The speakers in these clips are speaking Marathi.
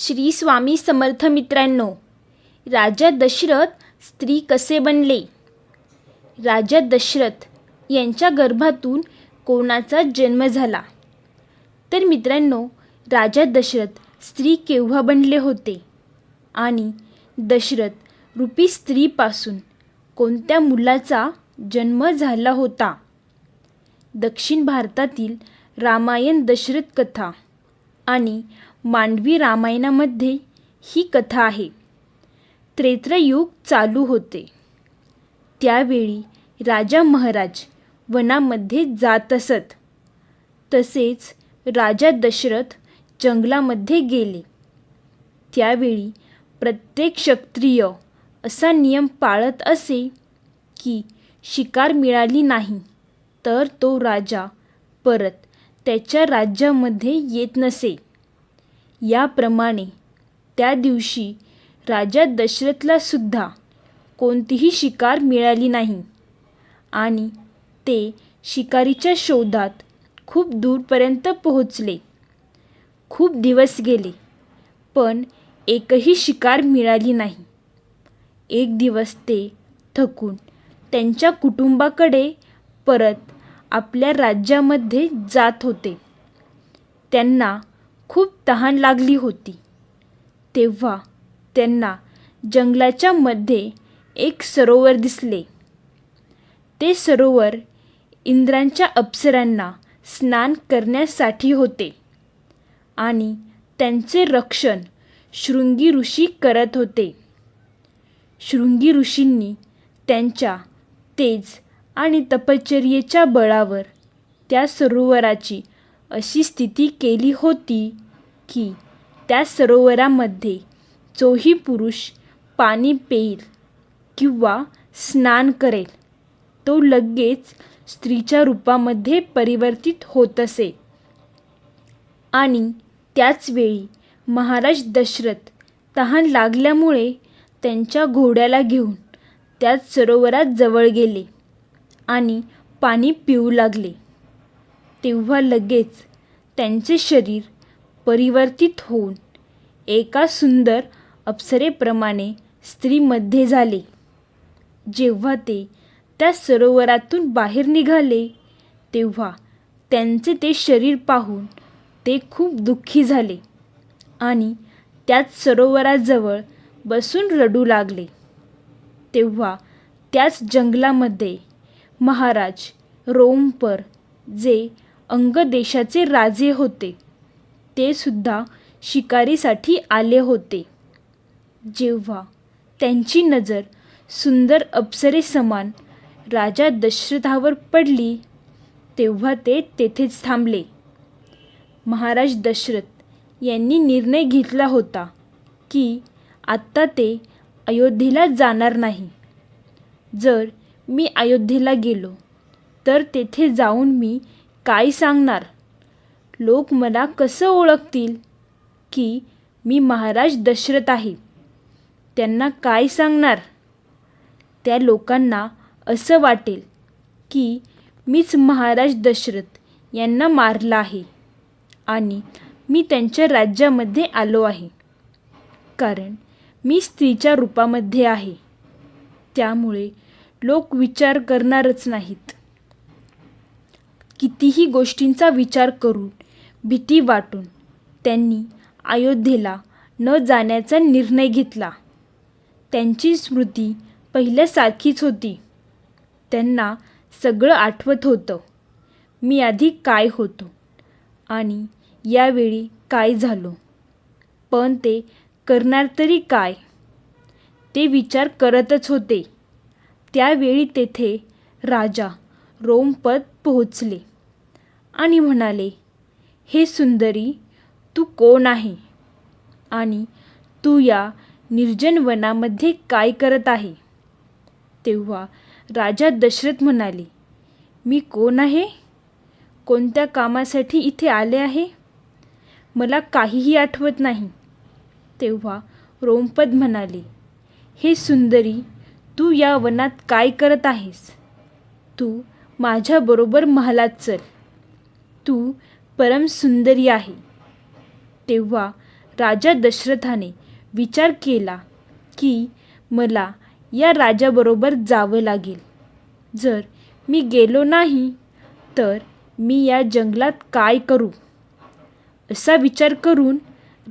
श्री स्वामी समर्थ मित्रांनो राजा दशरथ स्त्री कसे बनले? राजा दशरथ यांच्या गर्भातून कोणाचा जन्म झाला? तर मित्रांनो राजा दशरथ स्त्री केव्हा बनले होते? आणि दशरथ रूपी स्त्रीपासून कोणत्या मुलाचा जन्म झाला होता? दक्षिण भारतातील रामायण दशरथ कथा आणि मांडवी रामायणामध्ये ही कथा आहे. त्रेत्रयुग चालू होते. त्यावेळी राजा महाराज वनामध्ये जात असत. तसेच राजा दशरथ जंगलामध्ये गेले. त्यावेळी प्रत्येक क्षत्रिय असा नियम पाळत असे की शिकार मिळाली नाही तर तो राजा परत त्याच्या राज्यामध्ये येत नसे. याप्रमाणे त्या दिवशी राजा दशरथलासुद्धा कोणतीही शिकार मिळाली नाही आणि ते शिकारीच्या शोधात खूप दूरपर्यंत पोहोचले. खूप दिवस गेले पण एकही शिकार मिळाली नाही. एक दिवस ते थकून त्यांच्या कुटुंबाकडे परत आपल्या राज्यामध्ये जात होते. त्यांना खूप तहान लागली होती. तेव्हा त्यांना जंगलाच्या मध्ये एक सरोवर दिसले. ते सरोवर इंद्रांच्या अप्सरांना स्नान करण्यासाठी होते आणि त्यांचे रक्षण शृंगी ऋषी करत होते. शृंगी ऋषींनी त्यांच्या तेज आणि तपश्चर्येच्या बळावर त्या सरोवराची अशी स्थिती केली होती की त्या सरोवरामध्ये जोही पुरुष पाणी पेईल किंवा स्नान करेल. तो लगेच स्त्रीच्या रूपामध्ये परिवर्तित होत असे. आणि त्याचवेळी महाराज दशरथ तहान लागल्यामुळे त्यांच्या घोड्याला घेऊन त्याच सरोवरात जवळ गेले आणि पाणी पिऊ लागले. तेव्हा लगेच त्यांचे शरीर परिवर्तित होऊन एका सुंदर अप्सरेप्रमाणे स्त्रीमध्ये झाले. जेव्हा ते त्या सरोवरातून बाहेर निघाले तेव्हा त्यांचे ते शरीर पाहून ते खूप दुःखी झाले आणि त्याच सरोवराजवळ बसून रडू लागले. तेव्हा त्याच जंगलामध्ये महाराज रोमपर जे अंग देशाचे राजे होते. ते सुद्धा शिकारीसाठी आले होते. जेव्हा त्यांची नजर सुंदर अप्सरेसमान राजा दशरथावर पडली तेव्हा ते तेथेच थांबले. महाराज दशरथ यांनी निर्णय घेतला होता की आत्ता ते अयोध्येला जाणार नाही. जर मी अयोध्येला गेलो तर तेथे जाऊन मी काय सांगणार? लोक मला कसं ओळखतील की मी महाराज दशरथ आहे? त्यांना काय सांगणार? त्या लोकांना असं वाटेल की मीच महाराज दशरथ यांना मारलं आहे आणि मी त्यांच्या राज्यामध्ये आलो आहे. कारण मी स्त्रीच्या रूपामध्ये आहे. त्यामुळे लोक विचार करणारच नाहीत. कितीही गोष्टींचा विचार करून भीती वाटून त्यांनी अयोध्येला न जाण्याचा निर्णय घेतला. त्यांची स्मृती पहिल्यासारखीच होती. त्यांना सगळं आठवत होतं. मी आधी काय होतो आणि यावेळी काय झालो. पण ते करणार तरी काय? ते विचार करतच होते. त्यावेळी तेथे राजा रोमपद पोहोचले. आणि म्हणाले हे सुंदरी तू कोण आहे? आणि तू या निर्जन वनामध्ये काय करत आहे? तेव्हा राजा दशरथ म्हणाले मी कोण आहे? कोणत्या कामासाठी इथे आले आहे? मला काहीही आठवत नाही. तेव्हा रोमपद म्हणाले हे सुंदरी तू या वनात काय करत आहेस? तू माझ्याबरोबर महालात चल. तू परम सुंदरी आहे. तेव्हा राजा दशरथाने विचार केला की मला या राजाबरोबर जावं लागेल. जर मी गेलो नाही तर मी या जंगलात काय करू? असा विचार करून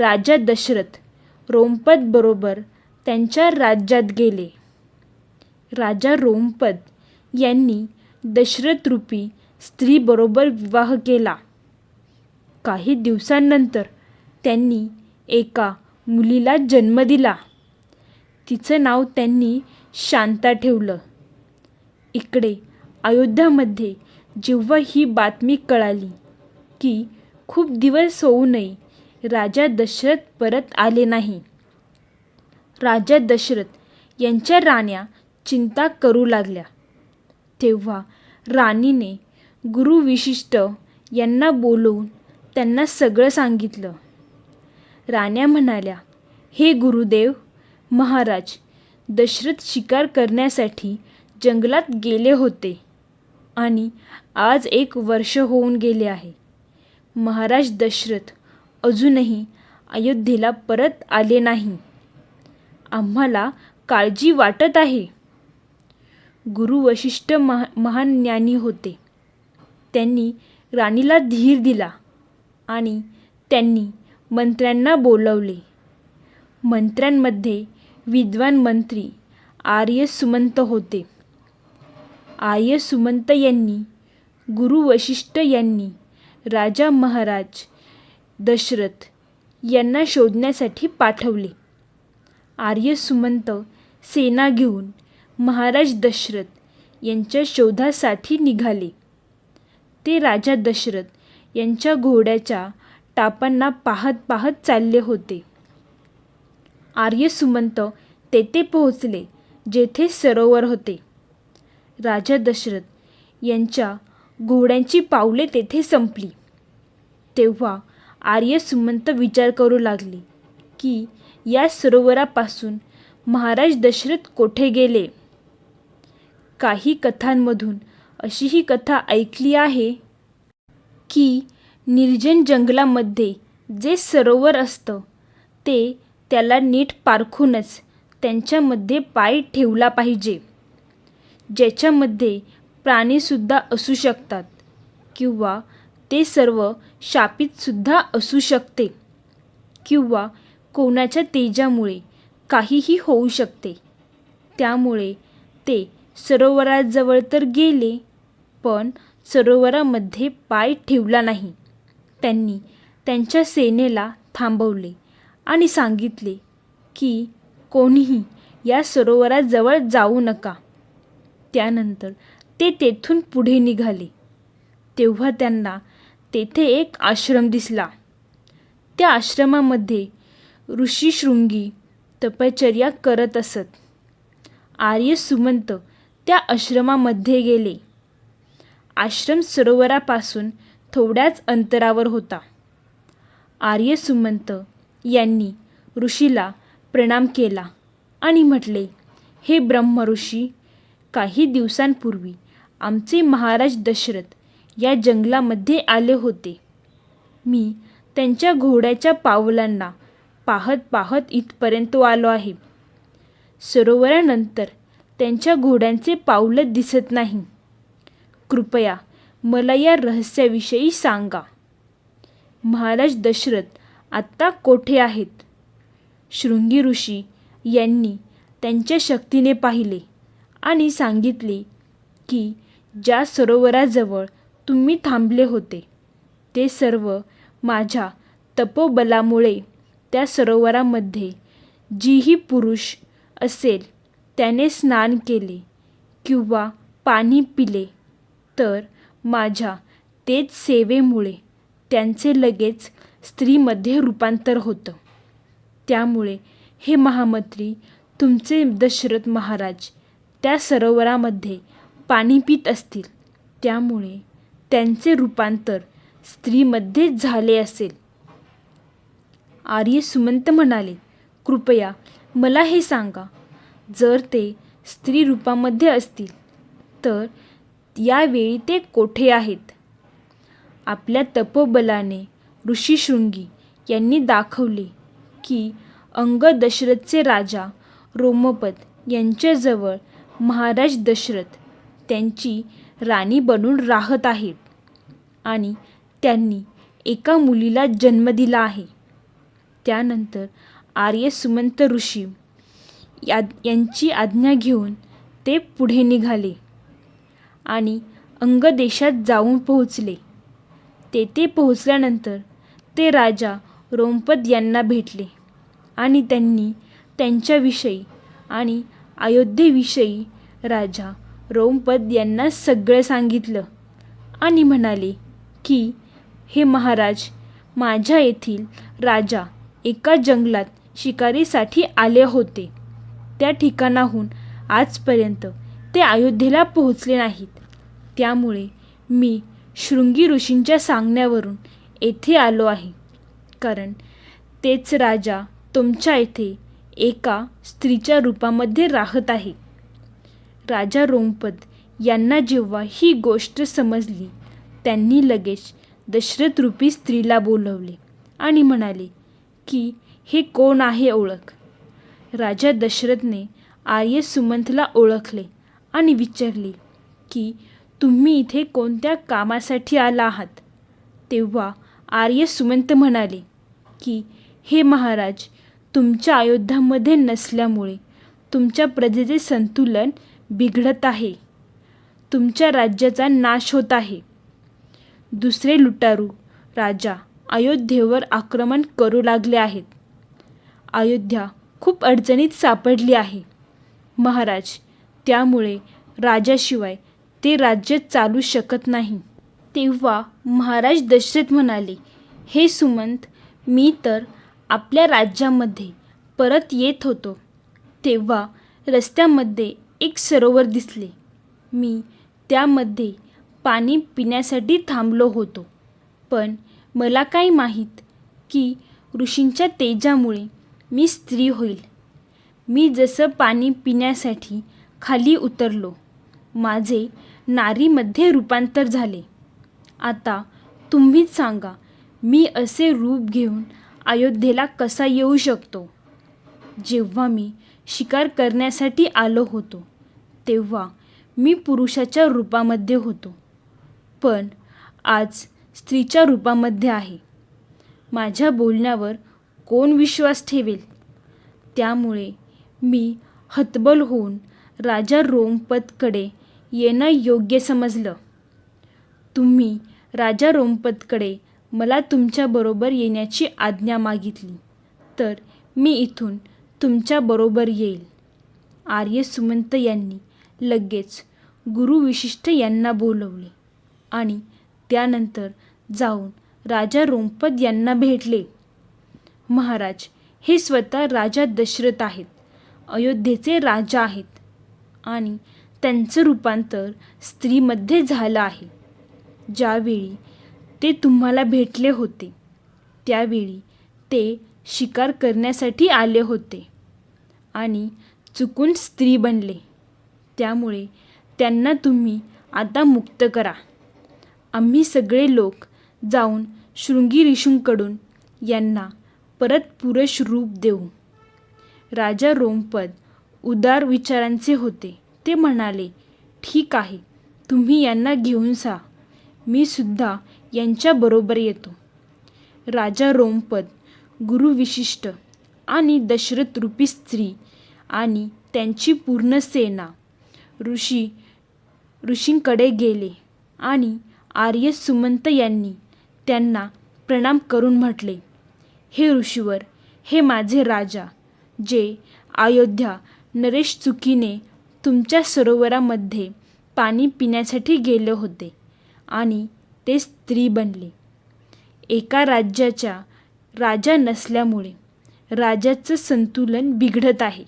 राजा दशरथ रोमपदबरोबर त्यांच्या राज्यात गेले. राजा रोमपद यांनी दशरथरूपी स्त्रीबरोबर विवाह केला. काही दिवसांनंतर त्यांनी एका मुलीला जन्म दिला. तिचं नाव त्यांनी शांता ठेवलं. इकडे अयोध्यामध्ये जेव्हा ही बातमी कळाली की खूप दिवस होऊनही राजा दशरथ परत आले नाही. राजा दशरथ यांच्या राण्या चिंता करू लागल्या. तेव्हा राणीने गुरु विशिष्ट यांना बोलवून त्यांना सगळं सांगितलं. राण्या म्हणाल्या हे गुरुदेव महाराज दशरथ शिकार करण्यासाठी जंगलात गेले होते आणि आज एक वर्ष होऊन गेले आहे. महाराज दशरथ अजूनही अयोध्येला परत आले नाही. आम्हाला काळजी वाटत आहे. गुरु वशिष्ठ महा महान ज्ञानी होते. त्यांनी राणीला धीर दिला आणि त्यांनी मंत्र्यांना बोलवले. मंत्र्यांमध्ये विद्वान मंत्री आर्य सुमंत होते. आर्य सुमंत यांनी गुरु वशिष्ठ यांनी राजा महाराज दशरथ यांना शोधण्यासाठी पाठवले. आर्य सुमंत सेना घेऊन महाराज दशरथ यांच्या शोधासाठी निघाले. ते राजा दशरथ यांच्या घोड्याच्या टापांना पाहत पाहत चालले होते. आर्य सुमंत तेथे पोहोचले जेथे सरोवर होते. राजा दशरथ यांच्या घोड्यांची पावले तेथे संपली. तेव्हा आर्य सुमंत विचार करू लागले की या सरोवरापासून महाराज दशरथ कोठे गेले? काही कथांमधून अशी ही कथा ऐकली आहे की निर्जन जंगलामध्ये जे सरोवर असतं ते त्याला नीट पारखूनच त्यांच्यामध्ये पाय ठेवला पाहिजे. ज्याच्यामध्ये प्राणीसुद्धा असू शकतात किंवा ते सर्व शापितसुद्धा असू शकते किंवा कोणाच्या तेजामुळे काहीही होऊ शकते. त्यामुळे ते सरोवराजवळ तर गेले पण सरोवरामध्ये पाय ठेवला नाही. त्यांनी त्यांच्या सेनेला थांबवले आणि सांगितले की कोणीही या सरोवराजवळ जाऊ नका. त्यानंतर ते तेथून पुढे निघाले. तेव्हा त्यांना तेथे एक आश्रम दिसला. त्या आश्रमामध्ये ऋषी शृंगी तपश्चर्या करत असत. आर्य सुमंत त्या आश्रमामध्ये गेले. आश्रम सरोवरापासून थोड्याच अंतरावर होता. आर्य सुमंत यांनी ऋषीला प्रणाम केला आणि म्हटले हे ब्रह्म ऋषी काही दिवसांपूर्वी आमचे महाराज दशरथ या जंगलामध्ये आले होते. मी त्यांच्या घोड्याच्या पावलांना पाहत पाहत इथपर्यंत आलो आहे. सरोवरानंतर त्यांच्या घोड्यांचे पावलं दिसत नाही. कृपया मला या रहस्याविषयी सांगा. महाराज दशरथ आत्ता कोठे आहेत? शृंगी ऋषी यांनी त्यांच्या शक्तीने पाहिले आणि सांगितले की ज्या सरोवराजवळ तुम्ही थांबले होते ते सर्व माझ्या तपोबलामुळे त्या सरोवरामध्ये जीही पुरुष असेल त्याने स्नान केले किंवा पाणी पिले. तर माझ्या तेच सेवेमुळे त्यांचे लगेच स्त्रीमध्ये रूपांतर होतं. त्यामुळे हे महामंत्री तुमचे दशरथ महाराज त्या सरोवरामध्ये पाणी पित असतील. त्यामुळे त्यांचे रूपांतर स्त्रीमध्येच झाले असेल. आर्य सुमंत म्हणाले कृपया मला हे सांगा. जर ते स्त्री रूपामध्ये असतील तर यावेळी ते कोठे आहेत? आपल्या तपोबलाने ऋषीशृंगी यांनी दाखवले की अंग दशरथचे राजा रोमपद यांच्याजवळ महाराज दशरथ त्यांची राणी बनून राहत आहेत आणि त्यांनी एका मुलीला जन्म दिला आहे. त्यानंतर आर्य सुमंत ऋषी या यांची आज्ञा घेऊन ते पुढे निघाले. आणि अंगदेशात जाऊन पोहोचले. तेथे पोहोचल्यानंतर ते राजा रोमपद यांना भेटले आणि त्यांनी त्यांच्याविषयी आणि अयोध्येविषयी राजा रोमपद यांना सगळं सांगितलं आणि म्हणाले की हे महाराज माझ्या येथील राजा एका जंगलात शिकारीसाठी आले होते. त्या ठिकाणाहून आजपर्यंत ते अयोध्येला पोहोचले नाहीत. त्यामुळे मी शृंगी ऋषींच्या सांगण्यावरून येथे आलो आहे. कारण तेच राजा तुमच्या येथे एका स्त्रीच्या रूपामध्ये राहत आहे. राजा रोमपद यांना जेव्हा ही गोष्ट समजली त्यांनी लगेच दशरथ रूपी स्त्रीला बोलवले आणि म्हणाले की हे कोण आहे ओळख? राजा दशरथने आर्य सुमंतला ओळखले. आणि विचारले की तुम्ही इथे कोणत्या कामासाठी आला आहात? तेव्हा आर्य सुमंत म्हणाले की हे महाराज तुमच्या अयोध्यामध्ये नसल्यामुळे तुमच्या प्रजेचे संतुलन बिघडत आहे. तुमच्या राज्याचा नाश होत आहे. दुसरे लुटारू राजा अयोध्येवर आक्रमण करू लागले आहेत. अयोध्या खूप अडचणीत सापडली आहे. महाराज त्यामुळे राजाशिवाय ते राज्य चालू शकत नाही. तेव्हा महाराज दशरथ म्हणाले हे सुमंत मी तर आपल्या राज्यामध्ये परत येत होतो. तेव्हा रस्त्यामध्ये एक सरोवर दिसले. मी त्यामध्ये पाणी पिण्यासाठी थांबलो होतो. पण मला काय माहीत की ऋषींच्या तेजामुळे मी स्त्री होईल. मी जसं पाणी पिण्यासाठी खाली उतरलो. माझे नारीमध्ये रूपांतर झाले. आता तुम्हीच सांगा मी असे रूप घेऊन अयोध्येला कसा येऊ शकतो? जेव्हा मी शिकार करण्यासाठी आलो होतो तेव्हा मी पुरुषाच्या रूपामध्ये होतो. पण आज स्त्रीच्या रूपामध्ये आहे. माझ्या बोलण्यावर कोण विश्वास ठेवेल? त्यामुळे मी हतबल होऊन राजा रोमपदकडे येणं योग्य समजलं. तुम्ही राजा रोमपदकडे मला तुमच्याबरोबर येण्याची आज्ञा मागितली. तर मी इथून तुमच्याबरोबर येईल. आर्य सुमंत यांनी लगेच गुरु विशिष्ट यांना बोलवले आणि त्यानंतर जाऊन राजा रोमपद यांना भेटले. महाराज हे स्वतः राजा दशरथ आहेत. अयोध्येचे राजा आहेत. आणि त्यांचं रूपांतर स्त्रीमध्ये झालं आहे. ज्यावेळी ते तुम्हाला भेटले होते त्यावेळी ते शिकार करण्यासाठी आले होते आणि चुकून स्त्री बनले. त्यामुळे त्यांना तुम्ही आता मुक्त करा. आम्ही सगळे लोक जाऊन शृंगी ऋषूंकडून यांना परत पुरुष रूप देऊ. राजा रोमपद उदार विचारांचे होते. ते म्हणाले ठीक आहे तुम्ही यांना घेऊन जा. मी सुद्धा यांच्याबरोबर येतो. राजा रोमपद गुरु विशिष्ट आणि दशरथ रूपी स्त्री आणि त्यांची पूर्ण सेना ऋषी ऋषींकडे गेले आणि आर्य सुमंत यांनी त्यांना प्रणाम करून म्हटले हे ऋषीवर हे माझे राजा जे अयोध्या नरेश चुकीने तुमच्या सरोवरामध्ये पाणी पिण्यासाठी गेले होते आणि ते स्त्री बनले. एका राज्याच्या राजा नसल्यामुळे राजाचं संतुलन बिघडत आहे.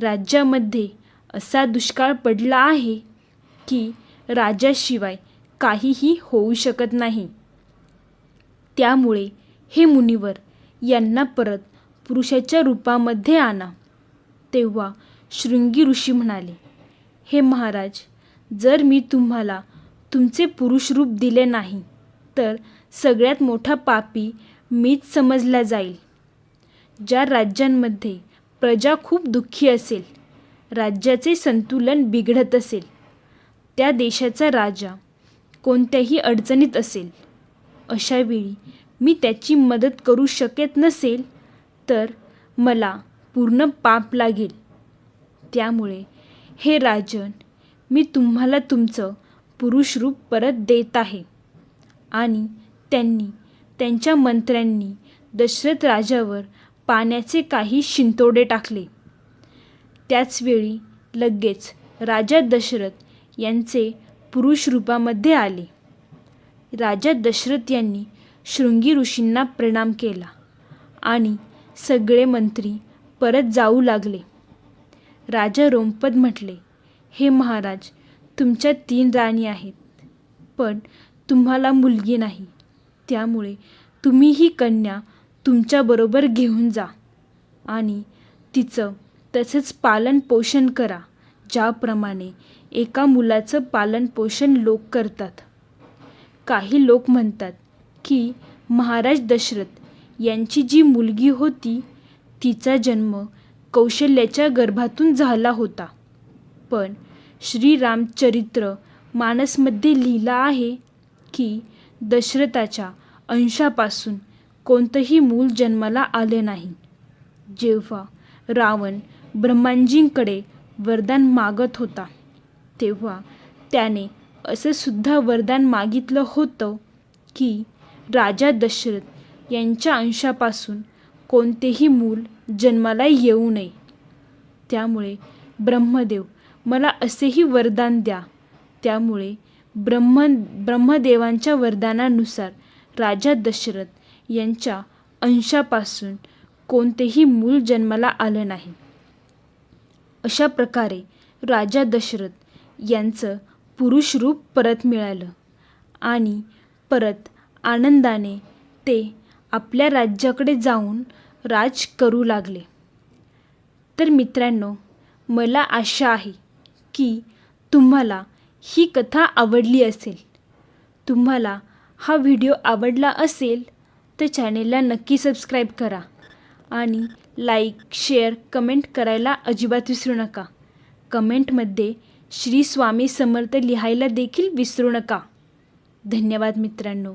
राज्यामध्ये असा दुष्काळ पडला आहे की राजाशिवाय काहीही होऊ शकत नाही. त्यामुळे हे मुनिवर यांना परत पुरुषाच्या रूपामध्ये आणा. तेव्हा शृंगी ऋषी म्हणाले हे महाराज जर मी तुम्हाला तुमचे पुरुष रूप दिले नाही तर सगळ्यात मोठा पापी मीच समजला जाईल. ज्या राज्यांमध्ये प्रजा खूप दुःखी असेल राज्याचे संतुलन बिघडत असेल त्या देशाचा राजा कोणत्याही अडचणीत असेल. अशावेळी मी त्याची मदत करू शकत नसेल तर मला पूर्ण पाप लागेल. त्यामुळे हे राजन मी तुम्हाला तुमचं पुरुषरूप परत देत आहे. आणि त्यांनी त्यांच्या मंत्र्यांनी दशरथ राजावर पाण्याचे काही शिंतोडे टाकले. त्याचवेळी लगेच राजा दशरथ यांचे पुरुष रूपामध्ये आले. राजा दशरथ यांनी शृंगी ऋषींना प्रणाम केला आणि सगळे मंत्री परत जाऊ लागले. राजा रोमपद म्हटले हे महाराज तुमच्या तीन राणी आहेत पण तुम्हाला मुलगी नाही. त्यामुळे तुम्ही ही कन्या तुमच्याबरोबर घेऊन जा आणि तिचं तसेच पालनपोषण करा ज्याप्रमाणे एका मुलाचं पालनपोषण लोक करतात. काही लोक म्हणतात की महाराज दशरथ यांची जी मुलगी होती तिचा जन्म कौशल्याच्या गर्भातून झाला होता. पण श्रीरामचरित्र मानसमध्ये लिहिलं आहे की दशरथाच्या अंशापासून कोणतंही मूल जन्माला आले नाही. जेव्हा रावण ब्रह्मांजींकडे वरदान मागत होता तेव्हा त्याने असं सुद्धा वरदान मागितलं होतं की राजा दशरथ यांच्या अंशापासून कोणतेही मूल जन्माला येऊ नये. त्यामुळे ब्रह्मदेव मला असेही वरदान द्या. त्यामुळे ब्रह्म ब्रह्मदेवांच्या वरदानानुसार राजा दशरथ यांच्या अंशापासून कोणतेही मूल जन्माला आलं नाही. अशा प्रकारे राजा दशरथ यांचं पुरुष रूप परत मिळालं आणि परत आनंदाने ते आपल्या राज्याकडे जाऊन राज करू लागले. तर मित्रांनो मला आशा आहे की तुम्हाला ही कथा आवडली असेल. तुम्हाला हा व्हिडिओ आवडला असेल तर चॅनेलला नक्की सबस्क्राईब करा आणि लाईक शेअर कमेंट करायला अजिबात विसरू नका. कमेंटमध्ये श्री स्वामी समर्थ लिहायला देखील विसरू नका. धन्यवाद मित्रांनो.